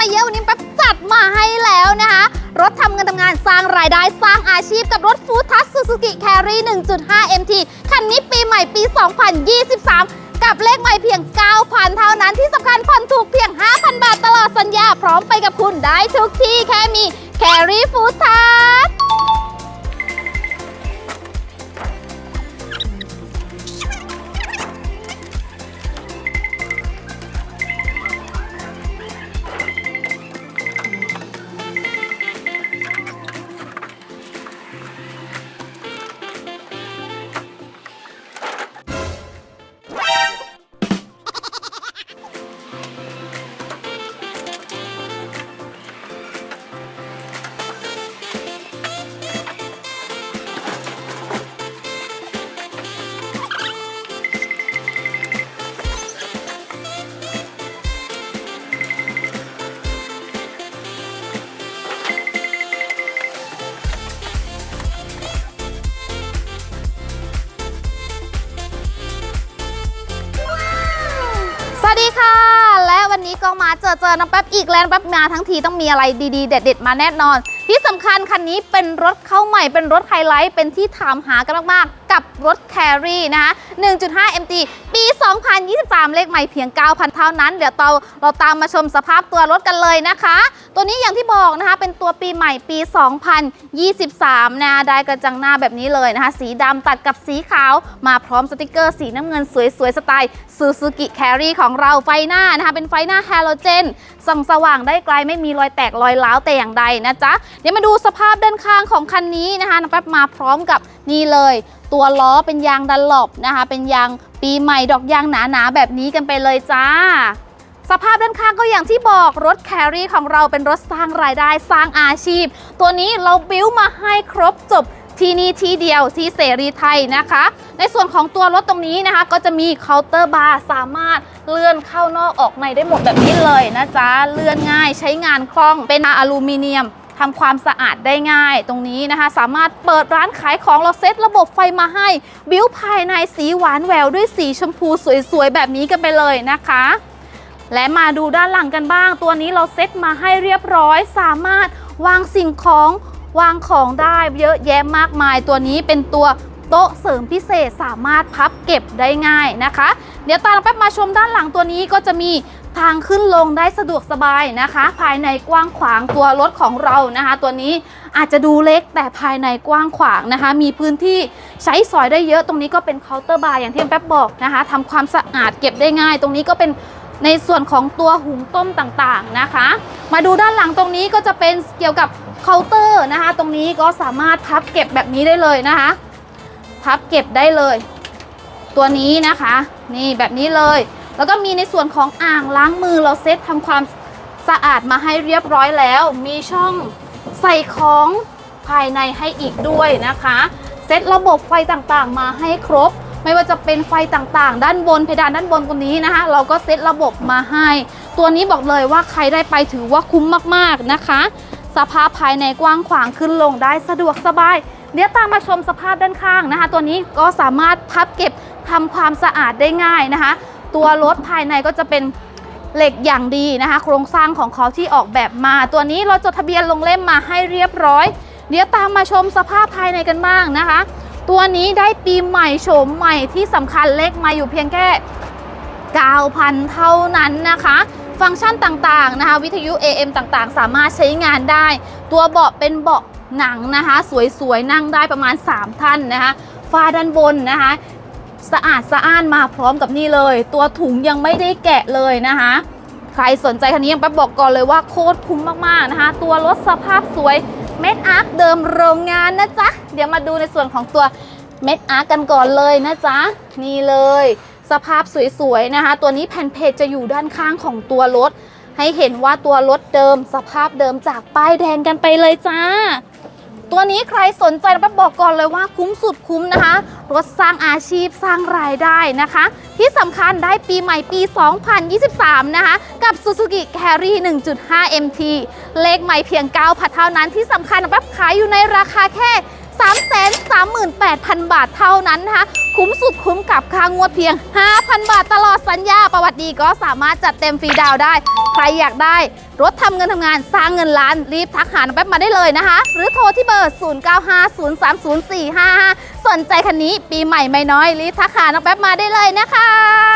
มาเยอะวันนี้แป๊บจัดมาให้แล้วนะคะ รถทำเงินทำงานสร้างรายได้สร้างอาชีพกับรถฟู้ดทัสซูซูกิแครี1.5 MT คันนี้ปีใหม่ปี 2023 กับเลขใหม่เพียง 9,000 เท่านั้นที่สำคัญผ่อนถูกเพียง 5,000 บาทตลอดสัญญา พร้อมไปกับคุณได้ทุกที่แค่มีแครีฟู้ดทัส วัสดีค่ะ และวันนี้ก็มาเจอเจอน้ำแป๊บอีกแล้วน้ำแป๊บมาทั้งทีต้องมีอะไรดีๆ เด็ด ๆ มาแน่นอน ที่สำคัญคันนี้เป็นรถเข้าใหม่เป็นรถไฮไลท์เป็นที่ถามหากันมากๆ กับรถแครี่นะคะ1.5 MT ปี 2023 เลขใหม่เพียง 9,000 เท่านั้น เดี๋ยวเราเราตามมาชมสภาพตัวรถกันเลยนะคะ ตัวนี้อย่างที่บอกนะคะ เป็นตัวปีใหม่ปี 2023 นะได้กระจังหน้าแบบนี้เลยนะคะ สีดำตัดกับสีขาว มาพร้อมสติกเกอร์สีน้ำเงินสวยๆ สไตล์ Suzuki Carry ของเราไฟหน้านะคะ เป็นไฟหน้าฮาโลเจนส่องสว่างได้ไกลไม่มีรอยแตกรอยร้าวแต่อย่างใดนะจ๊ะ เดี๋ยวมาดูสภาพด้านข้างของคันนี้นะคะน้องแป๊บมาพร้อมกับนี่เลย ตัวล้อเป็นยางดันหลบนะคะ เป็นยาง ปีใหม่ดอกยางหนาๆแบบนี้กันไปเลยจ้า สภาพด้านข้างก็อย่างที่บอกรถแครี่ของเราเป็นรถสร้างรายได้สร้างอาชีพ ตัวนี้เราบิ้วมาให้ครบจบที่นี่ที่เดียวที่เสรีไทยนะคะ ในส่วนของตัวรถตรงนี้นะคะ ก็จะมีเคาน์เตอร์บาร์สามารถเลื่อนเข้านอกออกในได้หมดแบบนี้เลยนะจ๊ะเลื่อนง่ายใช้งานคล่องเป็นอลูมิเนียม ทำความสะอาดได้ง่ายตรงนี้นะคะ สามารถเปิดร้านขายของเราเซตระบบไฟมาให้ บิ้วภายในสีหวานแววด้วยสีชมพูสวยๆ แบบนี้กันไปเลยนะคะ และมาดูด้านหลังกันบ้าง ตัวนี้เราเซตมาให้เรียบร้อย สามารถวางสิ่งของวางของได้เยอะแยะมากมาย ตัวนี้เป็นตัวโต๊ะเสริมพิเศษสามารถพับเก็บได้ง่ายนะคะ เดี๋ยวตามแป๊บมาชมด้านหลังตัวนี้ก็จะมี ทางขึ้นลงได้สะดวกสบายนะคะ ภายในกว้างขวางตัวรถของเรานะคะ ตัวนี้อาจจะดูเล็กแต่ภายในกว้างขวางนะคะ มีพื้นที่ใช้สอยได้เยอะตรงนี้ก็เป็นเคาน์เตอร์บาร์อย่างที่แป๊บบอกนะคะทำความสะอาดเก็บได้ง่าย ตรงนี้ก็เป็นในส่วนของตัวหุงต้มต่างๆนะคะ มาดูด้านหลังตรงนี้ก็จะเป็นเกี่ยวกับเคาน์เตอร์นะคะ ตรงนี้ก็สามารถพับเก็บแบบนี้ได้เลยนะคะ พับเก็บได้เลย ตัวนี้นะคะ นี่แบบนี้เลย แล้วก็มีในส่วนของอ่างล้างมือเราเซตทำความสะอาดมาให้เรียบร้อยแล้ว มีช่องใส่ของภายในให้อีกด้วยนะคะ เซตระบบไฟต่างๆ มาให้ครบ ไม่ว่าจะเป็นไฟต่างๆ ด้านบนเพดานด้านบนตรงนี้นะคะ เราก็เซตระบบมาให้ ตัวนี้บอกเลยว่าใครได้ไปถือว่าคุ้มมากๆนะคะ สภาพภายในกว้างขวางขึ้นลงได้สะดวกสบายเดี๋ยวตามมาชมสภาพด้านข้างนะคะ ตัวนี้ก็สามารถพับเก็บทำความสะอาดได้ง่ายนะคะ ตัวรถภายในก็จะเป็นเหล็กอย่างดีนะคะ โครงสร้างของเขาที่ออกแบบมา ตัวนี้เราจดทะเบียนลงเล่มมาให้เรียบร้อย เดี๋ยวตามมาชมสภาพภายในกันบ้างนะคะ ตัวนี้ได้ปีใหม่โฉมใหม่ที่สำคัญเลขมาอยู่เพียงแค่ 9,000 เท่านั้นนะคะฟังก์ชันต่างๆนะคะ วิทยุ AM ต่างๆ สามารถใช้งานได้ ตัวเบาะเป็นเบาะหนังนะคะ สวยๆ นั่งได้ประมาณ 3 ท่านนะคะฝ้าด้านบนนะคะ สะอาดสะอ้านมาพร้อมกับนี่เลย ตัวถุงยังไม่ได้แกะเลยนะคะ ใครสนใจคันนี้ยังไปบอกก่อนเลยว่าโคตรคุ้มมากๆนะคะ ตัวรถสภาพสวยเม็ดอาร์คเดิมโรงงานนะจ๊ะ เดี๋ยวมาดูในส่วนของตัวเม็ดอาร์กันก่อนเลยนะจ๊ะ นี่เลย สภาพสวยๆนะคะ ตัวนี้แผ่นเพจจะอยู่ด้านข้างของตัวรถ ให้เห็นว่าตัวรถเดิม สภาพเดิมจากป้ายแดงกันไปเลยจ้า ตัวนี้ใครสนใจนะแป๊บบอกก่อนเลยว่าคุ้มสุดคุ้มนะคะ รถสร้างอาชีพสร้างรายได้นะคะ ที่สำคัญได้ปีใหม่ปี 2023 นะคะ กับ Suzuki Carry 1.5 MT เลขใหม่เพียง 9 พันเท่านั้นที่สำคัญแป๊บขายอยู่ในราคาแค่ 338,000 บาทเท่านั้นนะคะ คุ้มสุดคุ้มกับค่างวดเพียง 5,000 บาทตลอดสัญญาประวัติดีก็สามารถจัดเต็มฟรีดาวได้ ใครอยากได้ รถทำเงินทำงานสร้างเงินล้านรีบทักหาน้องแป๊บมาได้เลยนะคะ หรือโทรที่เบอร์ 0950300455 สนใจคันนี้ปีใหม่ไม่น้อยรีบทักหาน้องแป๊บมาได้เลยนะคะ